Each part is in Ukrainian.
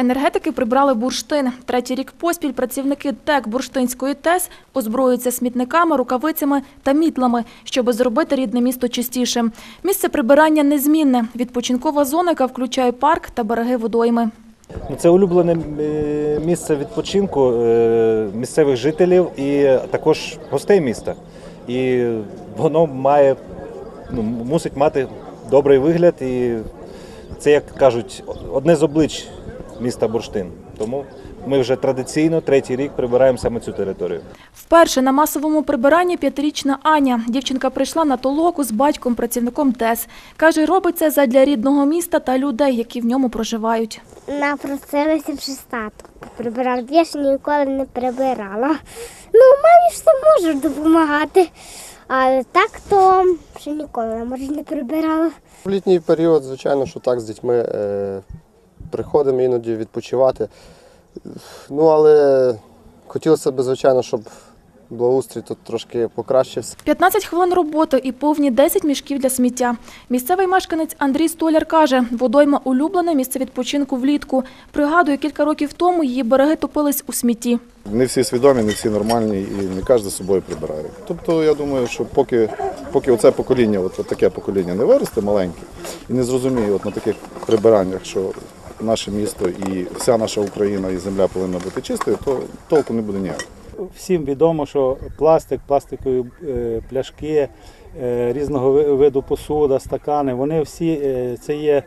Енергетики прибрали бурштин. Третій рік поспіль працівники ТЕК Бурштинської ТЕС озброюються смітниками, рукавицями та мітлами, щоб зробити рідне місто чистішим. Місце прибирання незмінне. Відпочинкова зона, яка включає парк та береги водойми. Це улюблене е, місце відпочинку е, місцевих жителів і також гостей міста. І воно має, ну, мусить мати добрий вигляд, і це, як кажуть, одне з облич міста Бурштин. Тому ми вже традиційно третій рік прибираємо саме цю територію. Вперше на масовому прибиранні п'ятирічна Аня. Дівчинка прийшла на толоку з батьком, працівником ТЕС. Каже, робить це задля рідного міста та людей, які в ньому проживають. Напросилася в шестату. Прибирав я ж ніколи не прибирала. Ну, мамі ж все можу допомагати. А так то ще ніколи може не прибирала. В літній період, звичайно, що так з дітьми е, приходимо іноді відпочивати. Ну, але хотілося б, звичайно, щоб благоустрій тут трошки покращився. 15 хвилин роботи і повні 10 мішків для сміття. Місцевий мешканець Андрій Столяр каже, водойма – улюблене місце відпочинку влітку. Пригадує, кілька років тому її береги топились у смітті. Не всі свідомі, не всі нормальні і не кожен за собою прибирає. Тобто я думаю, що поки, поки оце покоління, от, от таке покоління не виросте маленьке і не зрозуміє от на таких прибираннях, що наше місто і вся наша Україна і земля повинна бути чистою, то толку не буде ніякого. Всім відомо, що пластик, пластикові е, пляшки, е, різного виду посуда, стакани, вони всі е, це є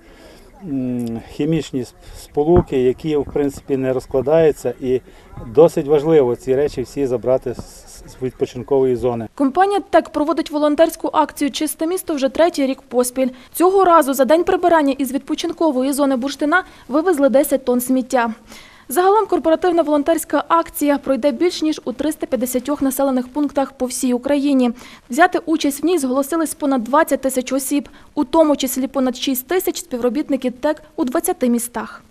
хімічні сполуки, які в принципі не розкладаються, і досить важливо ці речі всі забрати з з відпочинкової зони. Компанія ТЕК проводить волонтерську акцію Чисте місто вже третій рік поспіль. Цього разу за день прибирання із відпочинкової зони бурштина вивезли 10 тонн сміття. Загалом корпоративна волонтерська акція пройде більш ніж у 350 населених пунктах по всій Україні. Взяти участь в ній зголосились понад 20 тисяч осіб, у тому числі понад 6 тисяч співробітників ТЕК у 20 містах.